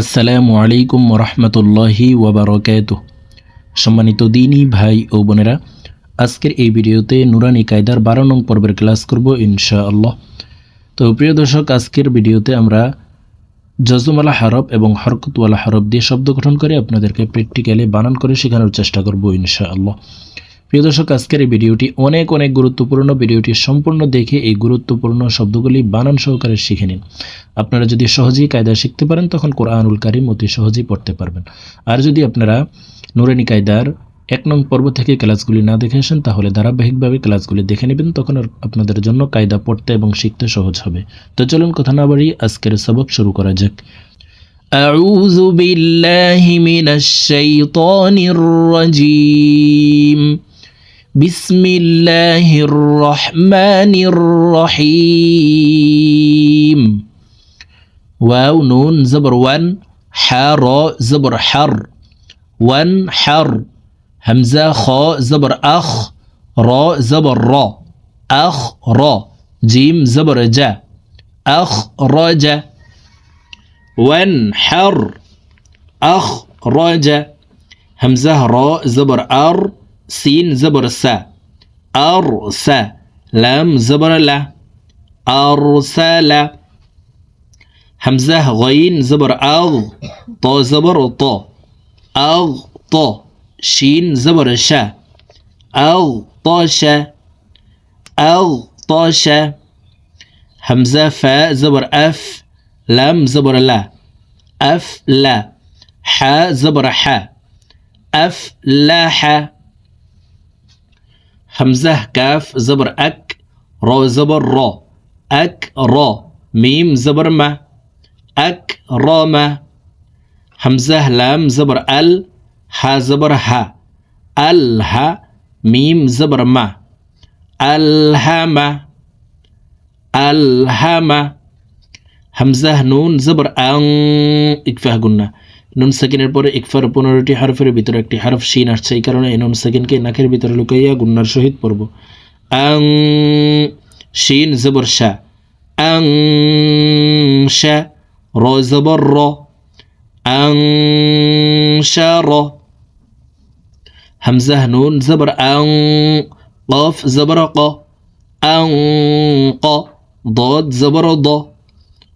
আসসালামু আলাইকুম রহমতুল্লাহি ওবরকাত। সম্মানিত দিনী ভাই ও বোনেরা, আজকের এই ভিডিওতে নুরানি কায়দার বারো নং পর্বের ক্লাস করব ইনশাআল্লাহ। তো প্রিয় দর্শক, আজকের ভিডিওতে আমরা জজুমালা হরফ এবং হরকতওয়ালা হরফ দিয়ে শব্দ গঠন করে আপনাদেরকে প্র্যাকটিক্যালি বানান করে শেখানোর চেষ্টা করব ইনশাআল্লাহ। প্রিয় দর্শক আজকের এই ভিডিওটি অনেক অনেক গুরুত্বপূর্ণ ভিডিওটি সম্পূর্ণ দেখে এই গুরুত্বপূর্ণ শব্দগুলি বানান সহকারে শিখে নিন আপনারা যদি সহজেই কায়দা শিখতে পারেন তখন কোরআনুল কারিম অতি সহজেই পড়তে পারবেন আর যদি আপনারা নুরানি কায়দার এক নং পর্ব থেকে ক্লাসগুলি না দেখে আসেন তাহলে ধারাবাহিকভাবে ক্লাসগুলি দেখে নেবেন তখন আর আপনাদের জন্য কায়দা পড়তে এবং শিখতে সহজ হবে তো চলুন কথা না বাড়িয়ে আজকের সবক শুরু করা যাক أعوذ بالله من الشيطان الرجيم بسم الله الرحمن الرحيم. واو نون زبر ون حار زبر حر. ون حر. همزة خا زبر أخ. را زبر را. أخ را. جيم زبر جا. أخ رجا وانحر أخ رجا همزة را زبر أر. سين زبر سا أرسى لام زبر لا. أرسل همزة غين زبر أغ. طا زبر طا. أغ طا. شين زبر شا. أغ طاش أغ طاش همزة فاء زبر أف. لام زبر لا. أف لا. حاء زبر حا أف لا حا همزة كاف زبر أك را زبر را. أك را. ميم زبر ما. أك رام همزة لام زبر ال ها زبر ها. ال ها. ميم زبر ما. الهم الهم همزة نون زبر أن. إكفاه قلنا. নুন সেকেন্ডের পরে ইকফার পনেরোটি হারফের ভিতরে একটি হারফ শিন আসছে এই কারণে এই নুন সেকেন্ডকে নাকের ভিতরে লুকাইয়া গুন্নার সহিত পড়ব আং শিন জবর শাহ আং শাহ র জবর র আং শাহ র হামজাহ নুন জবর আং قاف زبر ق أنق ضاد زبر ض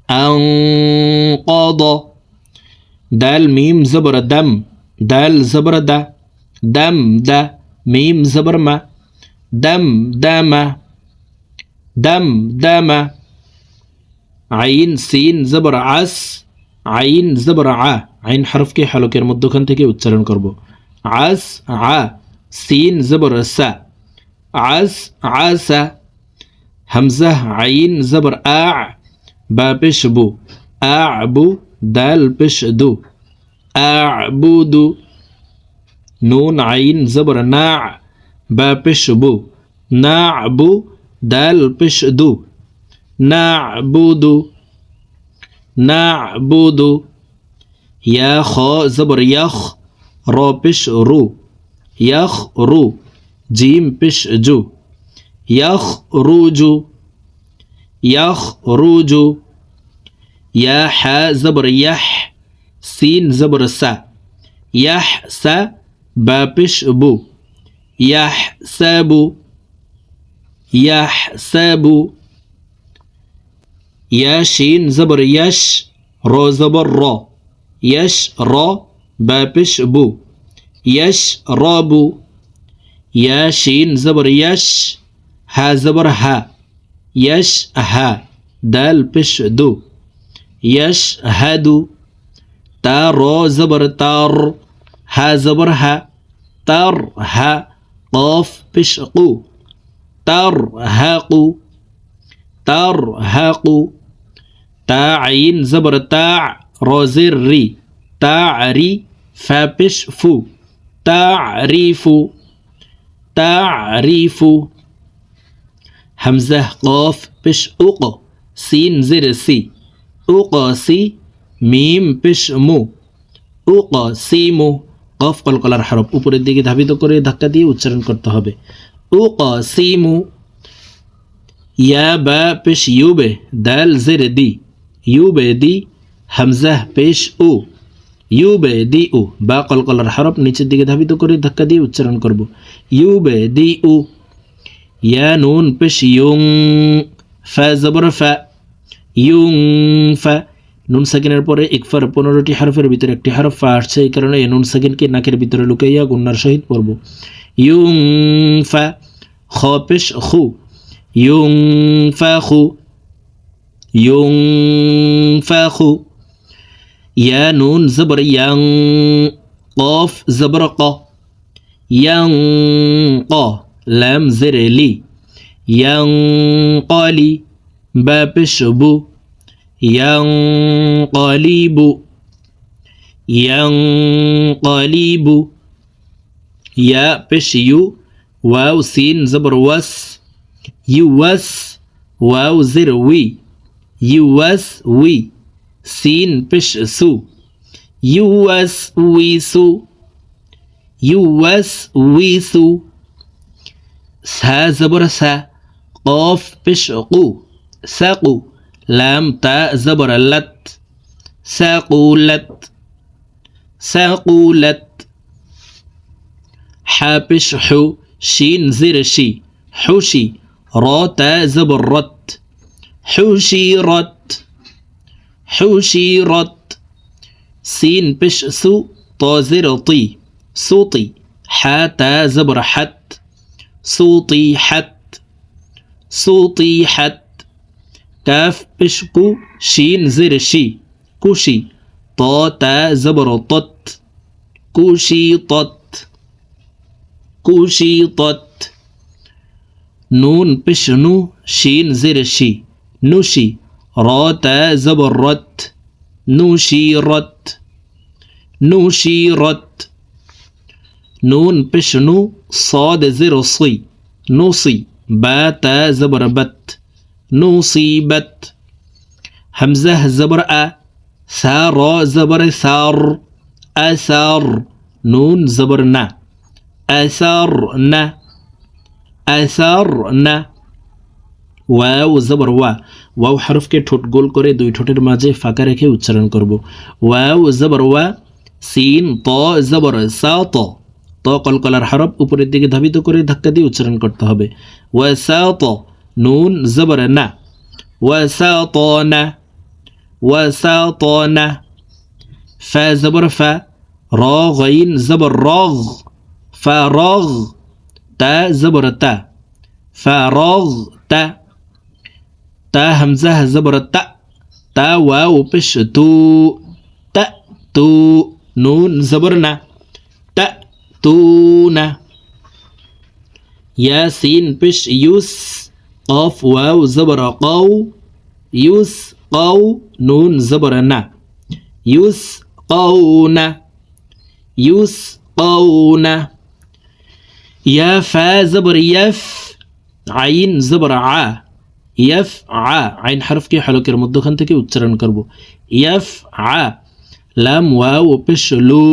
أنقض দাল মিম জবর দম দাল জবর দা দম দা মিম জবর মা দম দামা দম দামা আইন সিন জবর আস আইন জবর আ আইন হরফকে হালকের মধ্যখান থেকে উচ্চারণ করব আস আ সিন জবর সা আস আসা হামজা আইন জবর আ বা পেশবু আ আবু দাল পেশ দু। আবুদু। নুন, আইন, জবর, না, বা পেশ বু। না আবু দাল পেশ দু। না, বুদু। না, বুদু। ইয়া, খ, জবর, ইয়াখ, র, পেশ, রু। ইয়াখ, রু। জিম, পেশ, জু। ইয়াখ, রুজু। ইয়াখ, রুজু। ইয়া হ্যা জবর ইয়াহ সিন জবর সা ইয়াহ সা বা পিস বু ইয়াহ সাবু ইয়াহ সাবু ইয়াশিন জবর ইয়াশ র জবর র ইয়াশ র বা পিস বু ইয়াশ রবু ইয়াশিন জবর ইয়াশ হা জবর হা ইয়াশ হা দাল পিস দু يشهد تا رو زبر تار ها زبر ها تر ها قاف بشقو ترهق ترهق تا عين زبر تاع رو زر ري تعري فبش فو تعريف تعريف همزة قاف بش أق سين زر سي উকসি মিম পেশ মু উকসিমু কফ কলকলার হরফ উপরের দিকে ধাবিত করে ধাক্কা দিয়ে উচ্চারণ করতে হবে। উকসিমু ইয়া বা পেশ ইউবে দাল জের দি ইউবে দি হামজাহ পেশ উ ইউ বে দি উ বা কলকলার হরফ নিচের দিকে ধাবিত করে ধাক্কা দিয়ে উচ্চারণ করব। ইউ বে দি উ ইয়া নুন পেশ ইউং ফা জবর ফা ইউং ফা নুন সাকিনের পরে ইকফার পনেরোটি হরফের ভিতরে একটি হরফ ফা আসছে, এই কারণে এই নুন সাকিনকে নাকের ভিতরে লুকাইয়া গুন্নার সহিত পড়ব। ইউং ফা খ। পেশ খু। ইউং ফা খু। ইউং ফা খু ইয়া নুন জবর ইয়াং কফ জবর ক। ইয়াং ক, লাম জেরে লি। ইয়াং কলি ببشب ينقلب. ينقلب. يا بشيو. واو سين زبر وس يوس. واو زر وي. يوس وي. سين بش سو. يوس وي سو. يوس وي سو. سا زبر سا. قاف بش قو. ساقو. لام تاء زبر لت ساقو لت ساقو لت حابش حو. شين زرشي. حوشي. را تاء زبر رت حوشي رت. حوشي رت. سين بش سو. طازر طي. صوتي حتى زبر حت صوتي حت. صوتي حت. كاف بش كو شين زر شي. كوشي طا تا زبر طت. كوشي طت. كوشي طت. نون بش نو شين زر شي. نوشي را تا زبر رت. نوشي رت. نوشي رت. نون بش نو صاد زر صي. نوصي با تا زبر بت. নুসিবত হামজা জবর আ সা র জবর সার আসার নুন জবর না আসার না আসার না ওয়াও জবর ওয়া ওয়াও হরফকে ঠোঁট গোল করে দুই ঠোঁটের মাঝে ফাঁকা রেখে উচ্চারণ করব। ওয়াও জবর ওয়া সিন, ত জবর সা, ত। ত কলকলার হরফ উপরের দিকে ধাবিত করে ধাক্কা দিয়ে উচ্চারণ করতে হবে। ওয়া সা, ত। نون زبر نا وسطنا وسطنا فا زبر فا. راغين زبر راغ. فراغ تا زبر تا. فراغ تا. تا همزه زبر تا. تا واو بش تو. تا تو. نون زبرنا. تا تونا. ياسين بش يوس قاف واو زبر قو يوس قو نون زبر نا يوس قون يوس قون يا فا زبر يف عين زبر ع يف ع عين حرف কি হলকের মধ্যখান থেকে উচ্চারণ করব يف ع লাম ওয়াও পেশ লু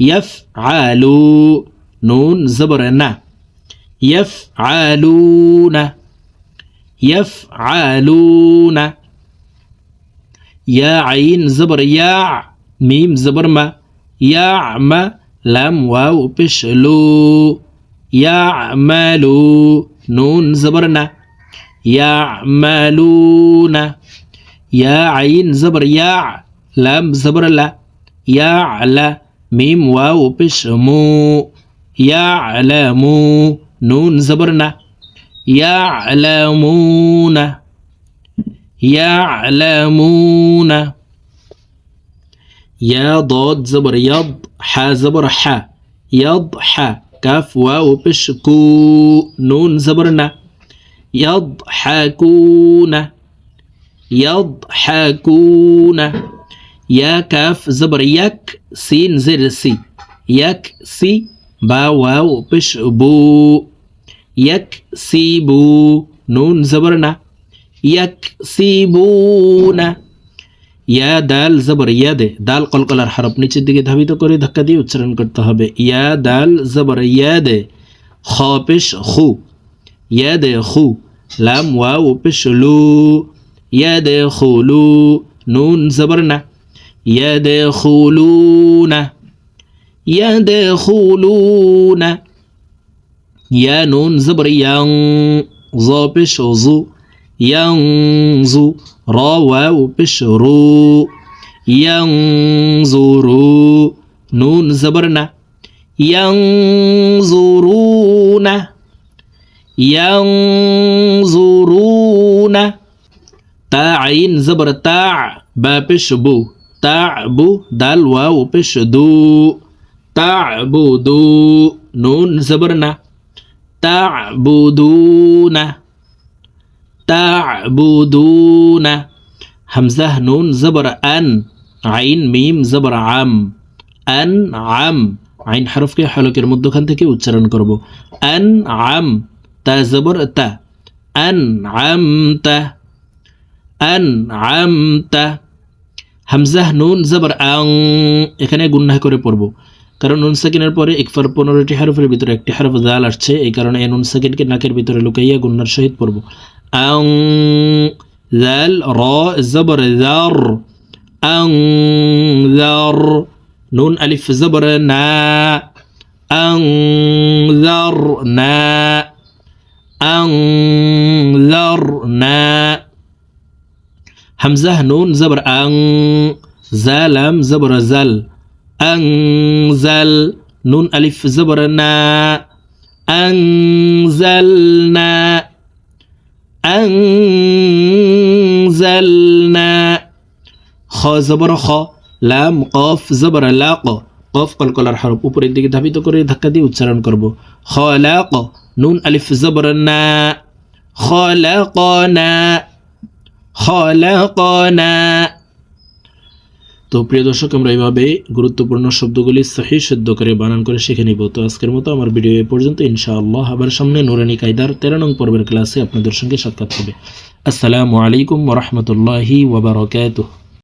يف علو নুন জবর না يفعلون. يفعلون. يا عين زبر يا ميم زبر ما يعمى لام واو بشلو يعملوا نون زبرنا يعملون يا عين زبر يا لام زبر لا يعلى ميم واو بشمو يعلموا نون زبرنا. يعلمون. يعلمون. يا ضاد زبر يض حا زبر حا. يض حا. كاف واو بش كو. نون زبرنا. يضحكون يضحكون يا كاف زبر. يك سين زر سي. يك سي বা ওয়াও পিস বু ইয়াক সি বু নুন জবর না ইয়াক সি বু না ইয়া দাল জবর ইয়া দে দাল কলকলার হারপ নিচের দিকে ধাবিত করে ধাক্কা দিয়ে উচ্চারণ করতে হবে ইয়া দাল জবর ইয়া দে খ পিস খু ইয়া দে খু লাম ওয়াও পেশ লু ইয়া দে খুলু নুন জবর না ইয়া দে খুলু না يدخلون يا نون زبر ين ظا بش ظو ينزو را واو بش رو ينظروا نون زبرنا ينظرون ينظرون تا عين زبر تاع با بش بو تعبو دال واو بش دو তাবুদু নুন জবর না তাবুদুনা তাবুদুনা হামজাহ নুন জবর আন আইন মিম জবর আম আন আম আইন হরফকে হলকের মধ্যখান থেকে উচ্চারণ করব আন আম তা জবর তা আন আম তা আন আম তা হামজাহ নুন জবর আং এখানে গুন্না করে পড়ব কারণ নুন সাকিনের পরে ইকফার পনেরোটি হারফের ভিতরে একটি হারফ জাল আসছে, এই কারণে এই নুন সাকিনকে নাকের ভিতরে লুকাইয়া গুন্নার সহিত পড়ব। আং, জাল, র, জবর, জার, আং, জার, নুন, আলিফ, জবর, না, আং, জার, না, আং, জার, না, হামজাহ, নুন, জবর, আং জালাম জবর, জাল। زبر زل أنزل نون ألف زبر نا أنزلنا أنزلنا খ জবর খ লাম কফ জবর লাক কফ কলকলার হরফ উপরের দিকে ধাবিত করে ধাক্কা দিয়ে উচ্চারণ করব খ লাক নুন আলিফ জবর না খলাকনা খলাকনা তো প্রিয় দর্শক, আমরা এইভাবে গুরুত্বপূর্ণ শব্দগুলি সহি সিদ্ধ করে বানান করে শিখে নিব। তো আজকের মতো আমার ভিডিও এ পর্যন্ত। ইনশাআল্লাহ আবার সামনে নুরানি কায়দার তেরো নং পর্বের ক্লাসে আপনাদের সঙ্গে সাক্ষাৎ হবে। আসসালামু আলাইকুম ওরহমতুল্লাহি ওবরাকাতুহ